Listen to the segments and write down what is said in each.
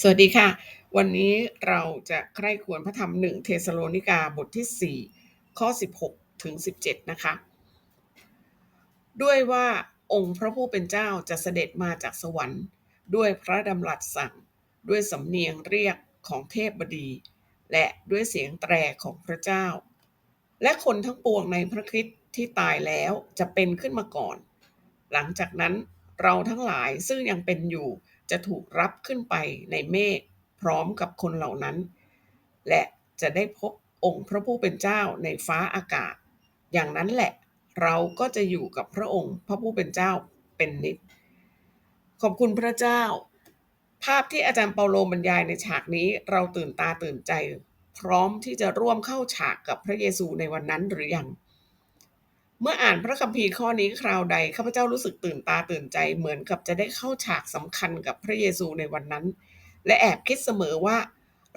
สวัสดีค่ะ วันนี้เราจะใคร่ควญพระธรรม1เทสโลนิกาบทที่ 4 ข้อ 16 ถึง 17 นะคะ ด้วยว่าองค์พระผู้เป็นเจ้าจะเสด็จมาจากสวรรค์ ด้วยพระดำรัสสั่ง ด้วยสำเนียงเรียกของเทพบดี และด้วยเสียงแตรของพระเจ้า และคนทั้งปวงในพระคริสต์ที่ตายแล้วจะเป็นขึ้นมาก่อน หลังจากนั้นเราทั้งหลายซึ่งยังเป็นอยู่ จะถูกรับขึ้นไปในเมฆพร้อมกับคนเหล่านั้น และจะได้พบองค์พระผู้เป็นเจ้าในฟ้าอากาศ อย่างนั้นแหละเราก็จะอยู่กับพระองค์พระผู้เป็นเจ้าเป็นนิจขอบคุณพระเจ้า ภาพที่อาจารย์เปาโลบรรยายในฉากนี้เราตื่นตาตื่นใจ พร้อมที่จะร่วมเข้าฉากกับพระเยซูในวันนั้นหรือยัง เมื่ออ่านพระคัมภีร์ข้อนี้คราวใดข้าพเจ้ารู้สึกตื่นตาตื่นใจเหมือนกับจะได้เข้าฉากสำคัญกับพระเยซูในวันนั้น และแอบคิดเสมอว่า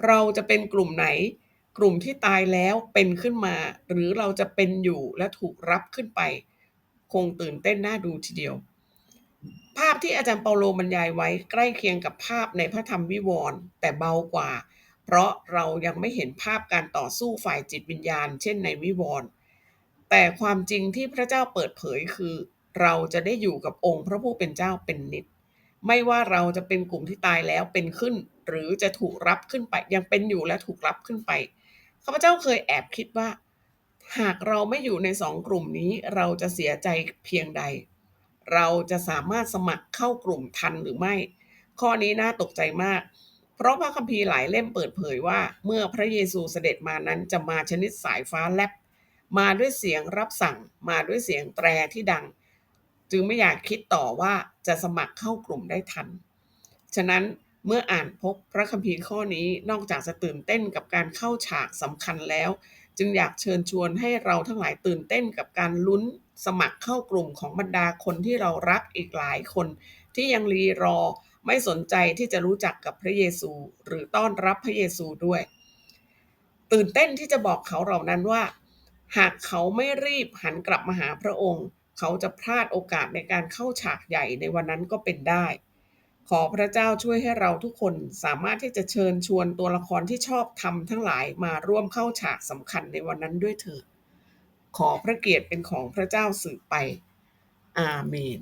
เราจะเป็นกลุ่มไหน กลุ่มที่ตายแล้วเป็นขึ้นมา หรือเราจะเป็นอยู่และถูกรับขึ้นไป คงตื่นเต้นน่าดูทีเดียว ภาพที่อาจารย์เปาโลบรรยายไว้ใกล้เคียงกับภาพในพระธรรมวิวรณ์แต่เบากว่า เพราะเรายังไม่เห็นภาพการต่อสู้ฝ่ายจิตวิญญาณ เช่นในวิวรณ์ แต่ความจริงที่พระเจ้าเปิดเผยคือ เราจะได้อยู่กับองค์พระผู้เป็นเจ้าเป็นนิจไม่ว่าเราจะเป็นกลุ่มที่ตายแล้วเป็นขึ้น หรือจะถูกรับขึ้นไป ยังเป็นอยู่และถูกรับขึ้นไปข้าพเจ้าเคยแอบคิดว่า หากเราไม่อยู่ในสองกลุ่มนี้ เราจะเสียใจเพียงใด เราจะสามารถสมัครเข้ากลุ่มทันหรือไม่ ข้อนี้น่าตกใจมาก เพราะพระคัมภีร์หลายเล่มเปิดเผยว่า เมื่อพระเยซูเสด็จมานั้นจะมาชนิดสายฟ้าแลบ มาด้วยเสียงรับสั่งมาด้วยเสียงแตรที่ดัง จึงไม่อยากคิดต่อว่าจะสมัครเข้ากลุ่มได้ทัน ฉะนั้นเมื่ออ่านพบพระคัมภีร์ข้อนี้นอกจากจะตื่นเต้นกับการเข้าฉากสำคัญแล้ว จึงอยากเชิญชวนให้เราทั้งหลายตื่นเต้นกับการลุ้นสมัครเข้ากลุ่มของบรรดาคนที่เรารักอีกหลายคน ที่ยังรีรอไม่สนใจที่จะรู้จักกับพระเยซู หรือต้อนรับพระเยซูด้วย ตื่นเต้นที่จะบอกเขาเหล่านั้นว่า หากเขาไม่รีบหันกลับมาหาพระองค์ เขาจะพลาดโอกาสในการเข้าฉากใหญ่ในวันนั้นก็เป็นได้ ขอพระเจ้าช่วยให้เราทุกคนสามารถที่จะเชิญชวนตัวละครที่ชอบทำทั้งหลายมาร่วมเข้าฉากสำคัญในวันนั้นด้วยเถิดขอพระเกียรติเป็นของพระเจ้าสืบไป อาเมน